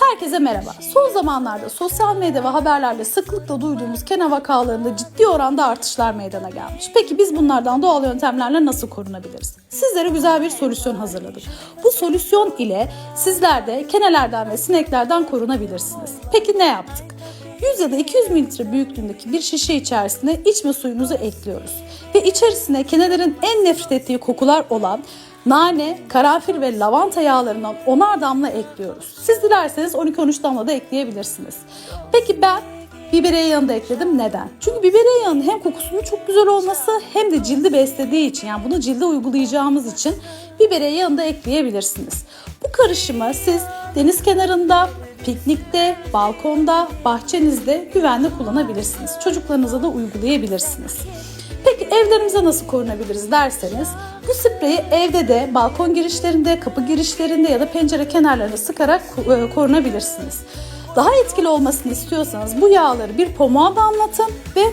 Herkese merhaba. Son zamanlarda sosyal medya ve haberlerde sıklıkla duyduğumuz kene vakalarında ciddi oranda artışlar meydana gelmiş. Peki biz bunlardan doğal yöntemlerle nasıl korunabiliriz? Sizlere güzel bir solüsyon hazırladık. Bu solüsyon ile sizler de kenelerden ve sineklerden korunabilirsiniz. Peki ne yaptık? 100 ya da 200 mililitre büyüklüğündeki bir şişe içerisine içme suyumuzu ekliyoruz. Ve içerisine kenelerin en nefret ettiği kokular olan nane, karanfil ve lavanta yağlarından 10'ar damla ekliyoruz. Siz dilerseniz 12-13 damla da ekleyebilirsiniz. Peki ben biberiye yağını da ekledim. Neden? Çünkü biberiye yağının hem kokusunun çok güzel olması hem de cildi beslediği için yani bunu cilde uygulayacağımız için biberiye yağını da ekleyebilirsiniz. Bu karışımı siz deniz kenarında, piknikte, balkonda, bahçenizde güvenle kullanabilirsiniz. Çocuklarınıza da uygulayabilirsiniz. Peki evlerimize nasıl korunabiliriz derseniz bu spreyi evde de balkon girişlerinde, kapı girişlerinde ya da pencere kenarlarına sıkarak e, korunabilirsiniz. Daha etkili olmasını istiyorsanız bu yağları bir pamuğa damlatın ve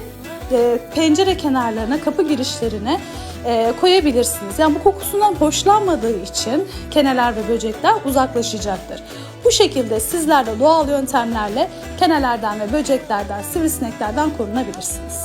e, pencere kenarlarına, kapı girişlerine e, koyabilirsiniz. Yani bu kokusundan hoşlanmadığı için keneler ve böcekler uzaklaşacaktır. Bu şekilde sizler de doğal yöntemlerle kenelerden ve böceklerden, sivrisineklerden korunabilirsiniz.